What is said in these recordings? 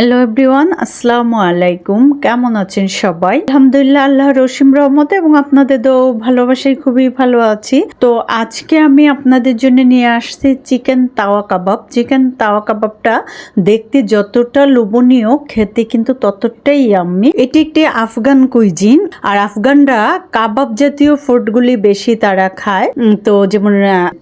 Hello everyone আসসালামু আলাইকুম কেমন আছেন সবাই? আলহামদুলিল্লাহ আল্লাহ রসিম রহমত এবং আপনাদের তো ভালোবাসায় খুবই ভালো আছি। তো আজকে আমি আপনাদের জন্য নিয়ে আসছি চিকেন তাওয়া কাবাব। চিকেন তাওয়া কাবাবটা দেখতে যতটা লোভনীয়, খেতে কিন্তু ততটাই আমি এটি একটি আফগান কুইজিন আর আফগানরা কাবাব জাতীয় ফুডগুলি বেশি তারা খায়। তো যেমন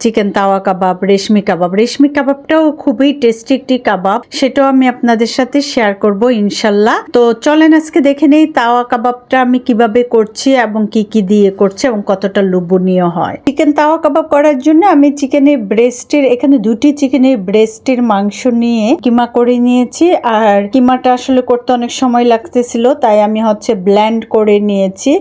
চিকেন তাওয়া কাবাব, রেশমি কাবাব। রেশমি কাবাবটাও খুবই টেস্টি একটি কাবাব। সেটাও আমি আপনাদের সাথে শেয়ার করব, ইনশাল্লাহ। তো চলেন আজকে দেখে নেই তাওয়া কাবাবটা আমি কীভাবে করছি এবং কি কি দিয়ে করছি এবং কতটা লোভনীয় হয়। চিকেন তাওয়া কাবাব করার জন্য আমি চিকেনের ব্রেস্টের এখানে দুটি চিকেনের ব্রেস্টের মাংস নিয়ে কিমা করে নিয়েছি। আর কিমাটা আসলে করতে অনেক সময় লাগতেছিল, তাই আমি হচ্ছে ব্ল্যান্ড করে নিয়েছি।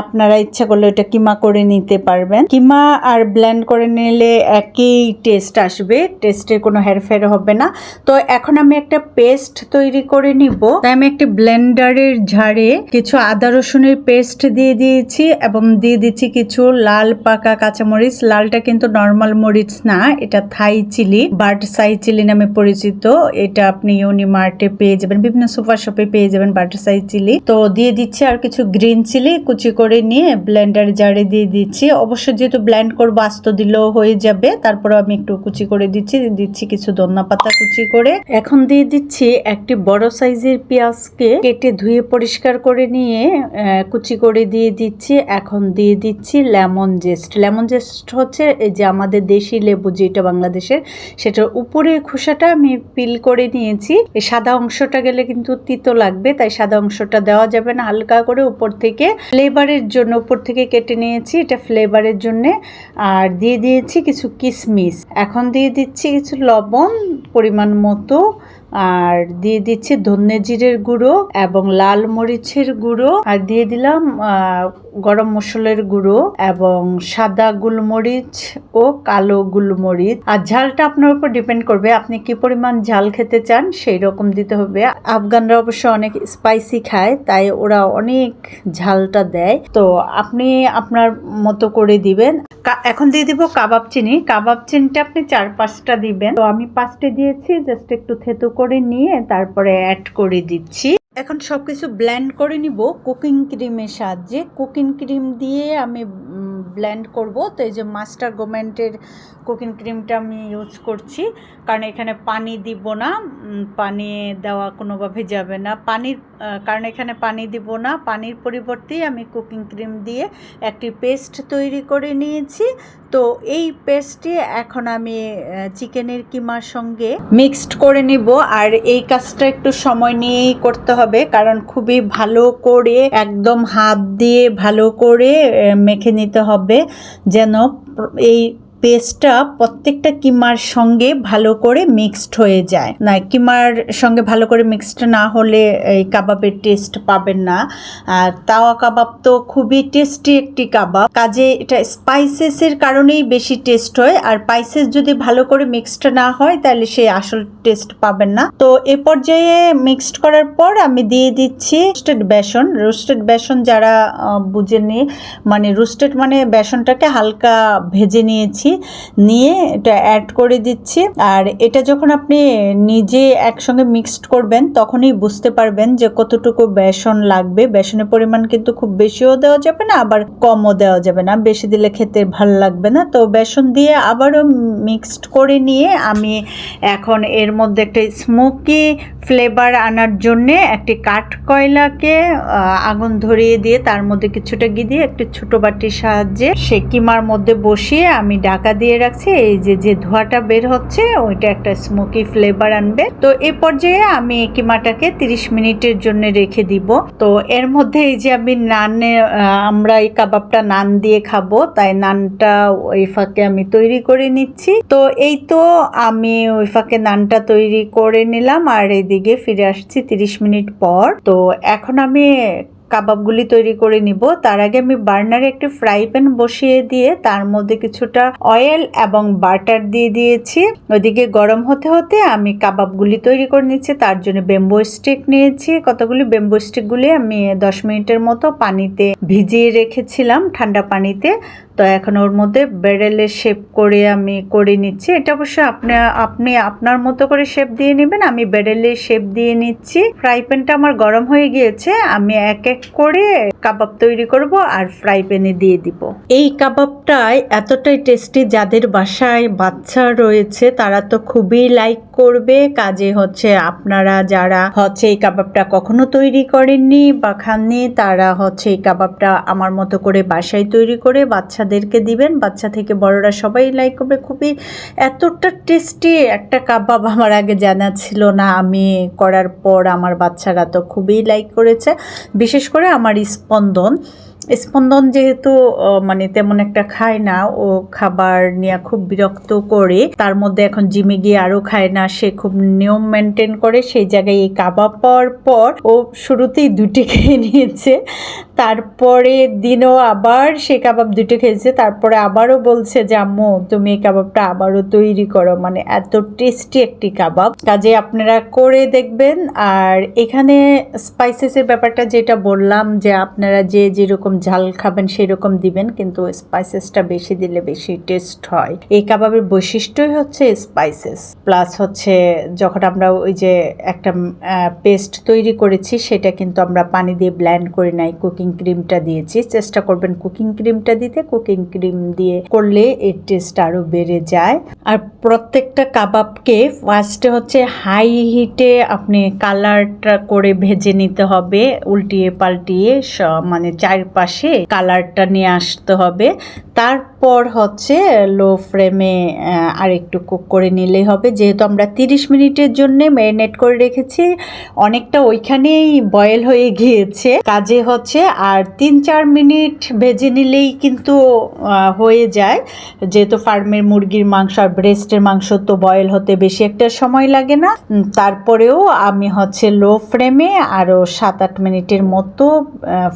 আপনারা ইচ্ছা করলে এটা কিমা করে নিতে পারবেন। কিমা আর ব্ল্যান্ড করে নিলে একই টেস্ট আসবে টেস্টের কোনো হেরফের হবে না। তো এখন আমি একটা পেস্ট তৈরি করে নিব। তাই আমি একটি ব্লেন্ডারের ঝাড়ে কিছু আদা রসুনের পেস্ট দিয়ে দিয়েছি এবং দিয়ে দিচ্ছি কিছু লাল পাকা কাঁচামরিচ। লালটা কিন্তু নর্মাল মরিচ না, এটা Thai chilli bird's eye chilli নামে পরিচিত। এটা আপনি ইউনিমার্টে পেয়ে যাবেন, বিভিন্ন সুপার শপে পেয়ে যাবেন বাটার সাই চিলি। তো দিয়ে দিচ্ছি আর কিছু গ্রিন চিলি কুচি করে নিয়ে ব্লেন্ডার জারে দিয়ে দিচ্ছি। অবশ্য যেহেতু ব্লেন্ড করব, আস্ত দিলেও হয়ে যাবে। তারপর আমি একটু কুচি করে দিচ্ছি দিচ্ছি কিছু ধন্যা পাতা কুচি করে। এখন দিয়ে দিচ্ছি একটি বড় সাইজের পেঁয়াজকে কেটে ধুয়ে পরিষ্কার করে নিয়ে কুচি করে দিয়ে দিচ্ছি। এখন দিয়ে দিচ্ছি লেমন জেস্ট। লেমন জেস্ট হচ্ছে এই যে আমাদের দেশি লেবু যেটা বাংলাদেশের, সেটার উপরের খোসাটা আমি পিল করে নিয়েছি। এই সাদা অংশটা গেলে কিন্তু তিতো লাগবে, তাই সাদা অংশটা দেওয়া যাবে না। হালকা করে উপর থেকে ফ্লেভারের জন্য, উপর থেকে কেটে নিয়েছি এটা ফ্লেভারের জন্য। আর দিয়ে দিয়েছি কিছু কিশমিশ এখন দিয়ে দিচ্ছি কিছু লবণ পরিমাণ মতো। আর দিয়ে দিচ্ছি ধনে জিরের গুঁড়ো এবং লাল মরিচের গুঁড়ো। আর দিয়ে দিলাম গরম মশলার গুঁড়ো এবং সাদা গুলমরিচ ও কালো গুলমরিচ। আর ঝালটা আপনার উপর ডিপেন্ড করবে, আপনি কি পরিমাণ ঝাল খেতে চান সেই রকম দিতে হবে। আফগানরা অবশ্য অনেক স্পাইসি খায়, তাই ওরা অনেক ঝালটা দেয়। তো আপনি আপনার মতো করে দিবেন। এখন দিয়ে দিব কাবাব চিনি। কাবাব চিনিটা আপনি চার পাঁচটা দিবেন। তো আমি পাঁচটা দিয়েছি জাস্ট একটু থেতু করে নিয়ে তারপরে অ্যাড করে দিচ্ছি। এখন সব কিছু ব্ল্যান্ড করে নিব কুকিং ক্রিমের সাহায্যে। কুকিং ক্রিম দিয়ে আমি ব্লেন্ড করব। তো এই যে মাস্টার গোমেন্টের কুকিং ক্রিমটা আমি ইউজ করছি। কারণ এখানে পানি দিব না পানি দেওয়া কোনোভাবে যাবে না। পানির কারণ এখানে পানি দিব না, পানির পরিবর্তে আমি কুকিং ক্রিম দিয়ে একটি পেস্ট তৈরি করে নিয়েছি। তো এই পেস্টটি এখন আমি চিকেনের কিমার সঙ্গে মিক্সড করে নিব। আর এই কাজটা একটু সময় নিয়েই করতে হবে, কারণ খুবই ভালো করে, একদম হাত দিয়ে ভালো করে মেখে নিতে হবে। যেন এই পেস্টটা প্রত্যেকটা কিমার সঙ্গে ভালো করে মিক্সড হয়ে যায়। না কিমার সঙ্গে ভালো করে মিক্সড না হলে এই কাবাবের টেস্ট পাবেন না। আর তাওয়া কাবাব তো খুবই টেস্টি একটি কাবাব। কাজে এটা স্পাইসেসের কারণেই বেশি টেস্ট হয়। আর স্পাইসেস যদি ভালো করে মিক্সড না হয় তাহলে সেই আসল টেস্ট পাবেন না। তো এ পর্যায়ে মিক্সড করার পর আমি দিয়ে দিচ্ছি রোস্টেড বেসন। রোস্টেড বেসন যারা আহ, বুঝেননি মানে রোস্টেড মানে বেসনটাকে হালকা ভেজে নিয়েছি। নিয়ে এটা অ্যাড করে দিচ্ছি। আর এটা যখন আপনি নিজে একসঙ্গে মিক্সড করবেন, তখনই বুঝতে পারবেন যে কতটুকু বেসন লাগবে। বেসনের পরিমাণ কিন্তু খুব বেশিও দেওয়া যাবে না, আবার কমও দেওয়া যাবে না। বেশি দিলে খেতে ভালো লাগবে না। তো বেসন দিয়ে আবারও মিক্সড করে নিয়ে আমি এখন এর মধ্যে একটা স্মোকি ফ্লেভার আনার জন্যে একটি কাঠ কয়লাকে আগুন ধরিয়ে দিয়ে তার মধ্যে কিছুটা ঘি দিয়ে একটি ছোট বাটির সাহায্যে সে কিমার মধ্যে বসিয়ে আমি ঢাকা দিয়ে রাখছি, এই যে যে ধোঁয়াটা বের হচ্ছে, ওইটা একটা স্মোকি ফ্লেভার আনবে। তো এ পর্যায়ে আমি কিমাটাকে 30 মিনিটের জন্য রেখে দিব। তো এর মধ্যে এই যে আমি নানে আমরা এই কাবাবটা নান দিয়ে খাব, তাই নানটা ওই ফাঁকে আমি তৈরি করে নিচ্ছি। তো এই তো আমি ওই ফাঁকে নানটা তৈরি করে নিলাম, আর এদিকে ফিরে আসছি 30 মিনিট পর। তো এখন আমি কাবাবগুলি তৈরি করে নিব। তার আগে আমি বার্নারে একটি ফ্রাই প্যান বসিয়ে দিয়ে তার মধ্যে কিছুটা অয়েল এবং বাটার দিয়ে দিয়েছি। ওইদিকে গরম হতে হতে আমি কাবাবগুলি তৈরি করে নিচ্ছি। তার জন্য বেম্বো স্টিক নিয়েছি। কতগুলি বেম্বো স্টিকগুলি আমি দশ মিনিটের মতো পানিতে ভিজিয়ে রেখেছিলাম ঠান্ডা পানিতে। তো এখন ওর মধ্যে বেরেলের শেপ করে আমি করে নিচ্ছি। এটা অবশ্য আপনি আপনি আপনার মতো করে শেপ দিয়ে নেবেন। আমি বেরেলের শেপ দিয়ে নিচ্ছি। ফ্রাই প্যানটা আমার গরম হয়ে গিয়েছে। আমি এক এক করে কাবাব তৈরি করব আর ফ্রাই প্যানে দিয়ে দিব। এই কাবাবটাই এতটাই টেস্টি যাদের বাসায় বাচ্চা রয়েছে তারা তো খুবই লাইক করবে। কাজে হচ্ছে আপনারা যারা হচ্ছে এই কাবাবটা কখনো তৈরি করেননি বা খাননি তারা হচ্ছে এই কাবাবটা আমার মতো করে বাসায় তৈরি করে বাচ্চাদেরকে দিবেন। বাচ্চা থেকে বড়রা সবাই লাইক করবে। খুবই এতটা টেস্টি একটা কাবাব আমার আগে জানা ছিল না। আমি করার পর আমার বাচ্চারা তো খুবই লাইক করেছে। বিশেষ করে আমার স্পন্দন স্পন্দন যেহেতু মানে তেমন একটা খায় না, ও খাবার নিয়ে খুব বিরক্ত করে, তার মধ্যে এখন জিমে গিয়ে আরও খায় না, সে খুব নিয়ম মেনটেন করে, সেই জায়গায় এই কাবাব পাওয়ার পর ও শুরুতেই দুটি খেয়ে নিয়েছে, তারপরে দিনও আবার সে কাবাব দুটো খেয়েছে, তারপরে আবারও বলছে যে, আম্মু, তুমি এই কাবাবটা আবারও তৈরি করো। মানে এত টেস্টি একটি কাবাব। কাজে আপনারা করে দেখবেন, আর এখানে স্পাইসেসের ব্যাপারটা যেটা বললাম যে, আপনারা যে যেরকম ঝাল খাবেন সেরকম দিবেন, কিন্তু স্পাইসেসটা বেশি দিলে বেশি টেস্ট হয়। এই কাবাবের বৈশিষ্ট্যই হচ্ছে স্পাইসেস প্লাস হচ্ছে যখন আমরা ওই যে একটা পেস্ট তৈরি করেছি, সেটা কিন্তু আমরা পানি দিয়ে ব্ল্যান্ড করে নাই কুকিং ক্রিমটা দিয়েছি। চেষ্টা করবেন কুকিং ক্রিমটা দিতে। কুকিং ক্রিম দিয়ে করলে এর টেস্ট আরও বেড়ে যায়। আর প্রত্যেকটা কাবাবকে ফার্স্টে হচ্ছে হাই হিটে আপনি কালারটা করে ভেজে নিতে হবে, উল্টিয়ে পাল্টিয়ে মানে চারপাশে কালারটা নিয়ে আসতে হবে। তারপর হচ্ছে লো ফ্লেমে আর একটু কুক করে নিলেই হবে। যেহেতু আমরা তিরিশ মিনিটের জন্য ম্যারিনেট করে রেখেছি, অনেকটা ওইখানেই বয়েল হয়ে গিয়েছে। কাজে হচ্ছে আর তিন চার মিনিট ভেজে নিলেই কিন্তু হয়ে যায়। যেহেতু ফার্মের মুরগির মাংস আর ব্রেস্টের মাংস তো বয়েল হতে বেশি একটা সময় লাগে না। তারপরেও আমি হচ্ছে লো ফ্লেমে আরও সাত আট মিনিটের মতো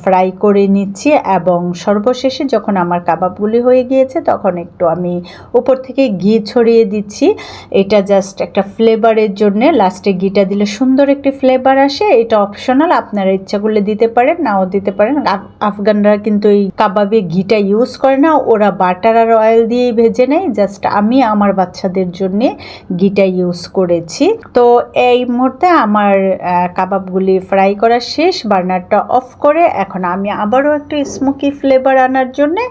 ফ্রাই করে নিচ্ছি। এবং সর্বশেষে যখন আমার কাবাবগুলি হয়ে গিয়েছে তখন একটু আমি উপর থেকে ঘি ছড়িয়ে দিচ্ছি। এটা জাস্ট একটা ফ্লেভারের জন্য লাস্টে ঘিটা দিলে সুন্দর একটি ফ্লেভার আসে। এটা অপশনাল আপনারা ইচ্ছা করলে দিতে পারেন, নাও দিতে পারেন। আফ- আফগানরা কিন্তু এই কাবাবে ঘিটা ইউজ করে না, ওরা বাটার আর অয়েল দিয়েই ভেজে নেয়। জাস্ট আমি আমার বাচ্চাদের জন্য ঘিটা ইউজ করেছি। তো এই মুহূর্তে আমার কাবাবগুলি ফ্রাই করা শেষ বার্নারটা অফ করে এখন আমি আবারও একটু স্মোকি ফ্লেভার আনার জন্যে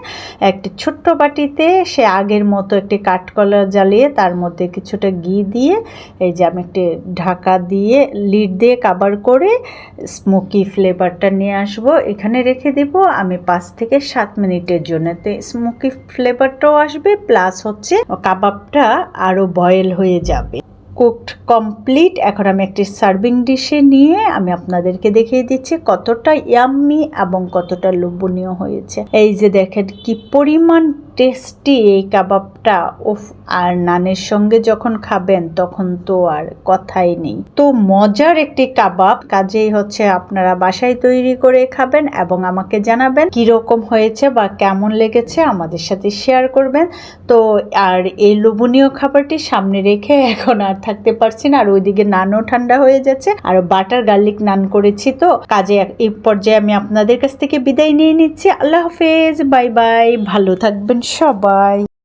একটি ছোট্ট বাটিতে সে আগের মতো একটি কাঠকলা জ্বালিয়ে তার মধ্যে কিছুটা ঘি দিয়ে, এই যে আমি একটি ঢাকা দিয়ে লিড দিয়ে কাবার করে স্মোকি ফ্লেভারটা নিয়ে আসব। এখানে রেখে দেব আমি পাঁচ থেকে সাত মিনিটের জন্য। তো স্মোকি ফ্লেভারটাও আসবে প্লাস হচ্ছে কাবাবটা আরও বয়েল হয়ে যাবে। কুকড কমপ্লিট এখন আমি একটি সার্ভিং ডিশে নিয়ে আমি আপনাদেরকে দেখিয়ে দিচ্ছি কতটা ইয়াম্মি এবং কতটা লোভনীয় হয়েছে। এই যে দেখেন কি পরিমাণ টেস্টি এই কাবাবটা, উফ, আর নানের সঙ্গে যখন খাবেন তখন তো আর কথাই নেই। তো মজার একটি কাবাব, কাজেই হচ্ছে আপনারা বাসায় তৈরি করে খাবেন এবং আমাকে জানাবেন কীরকম হয়েছে বা কেমন লেগেছে, আমাদের সাথে শেয়ার করবেন। তো আর এই লোভনীয় খাবারটি সামনে রেখে এখন আর থাকতে পারছি না, আর ওইদিকে নানও ঠান্ডা হয়ে যাচ্ছে, আর বাটার গার্লিক নান করেছি তো। কাজে এই পর্যায়ে আমি আপনাদের কাছ থেকে বিদায় নিয়ে নিচ্ছি। আল্লাহ হাফেজ, বাই বাই, ভালো থাকবেন সবাই